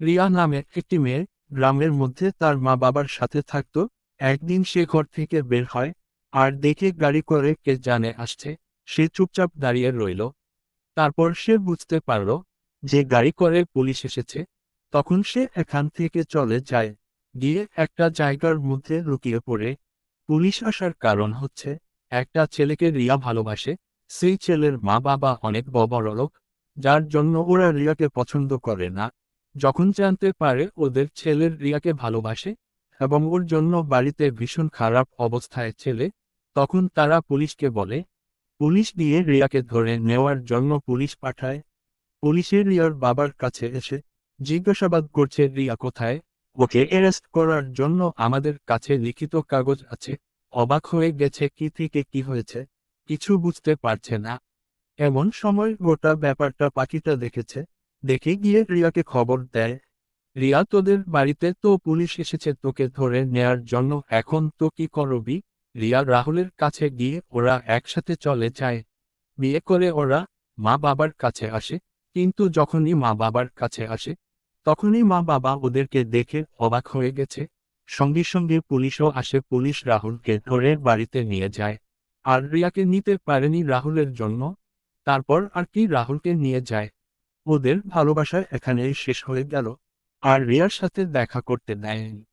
রিয়া নামে একটি মেয়ে গ্রামের মধ্যে তার মা বাবার সাথে থাকত। একদিন সে ঘর থেকে বের হয় আর দেখে গাড়ি করে কে জানে আসছে। সে চুপচাপ দাঁড়িয়ে রইল। তারপর সে বুঝতে পারল যে গাড়ি করে পুলিশ এসেছে। তখন সে এখান থেকে চলে যায়। গিয়ে একটা জায়গার মধ্যে লুকিয়ে পড়ে। পুলিশ আসার কারণ হচ্ছে একটা ছেলেকে রিয়া ভালোবাসে। সেই ছেলের মা বাবা অনেক বড় লোক, যার জন্য ওরা রিয়াকে পছন্দ করে না। যখন জানতে পারে ওদের ছেলের রিয়াকে ভালোবাসে এবং ওর জন্য বাড়িতে ভীষণ খারাপ অবস্থায় ছেলে, তখন তারা পুলিশকে বলে, পুলিশ দিয়ে রিয়াকে ধরে নেওয়ার জন্য পুলিশ পাঠায়। পুলিশের রিয়ার বাবার কাছে এসে জিজ্ঞাসাবাদ করছে, রিয়া কোথায়? ওকে অ্যারেস্ট করার জন্য আমাদের কাছে লিখিত কাগজ আছে। অবাক হয়ে গেছে কি থেকে কি হয়েছে। কিছু বুঝতে পারছে না। এমন সময় গোটা ব্যাপারটা পাখিটা দেখেছে। দেখে গিয়ে রিয়াকে খবর দেয়। রিয়া, তোদের বাড়িতে তো পুলিশ এসেছে, তোকে ধরে নেয়ার জন্য। এখন তো কি করবি? রিয়া, রাহুলের কাছে গিয়ে ওরা একসাথে চলে যায়। বিয়ে করে ওরা মা বাবার কাছে আসে। কিন্তু যখনই মা বাবার কাছে আসে, তখনই মা বাবা ওদেরকে দেখে অবাক হয়ে গেছে। সঙ্গে সঙ্গে পুলিশও আসে, পুলিশ রাহুলকে ধরে বাড়িতে নিয়ে যায়। আর রিয়াকে নিতে পারেনি রাহুলের জন্য। তারপর আর কি রাহুলকে নিয়ে যায়। ওদের ভালোবাসা এখানেই শেষ হয়ে গেল। আর রিয়ার সাথে দেখা করতে দেয়নি।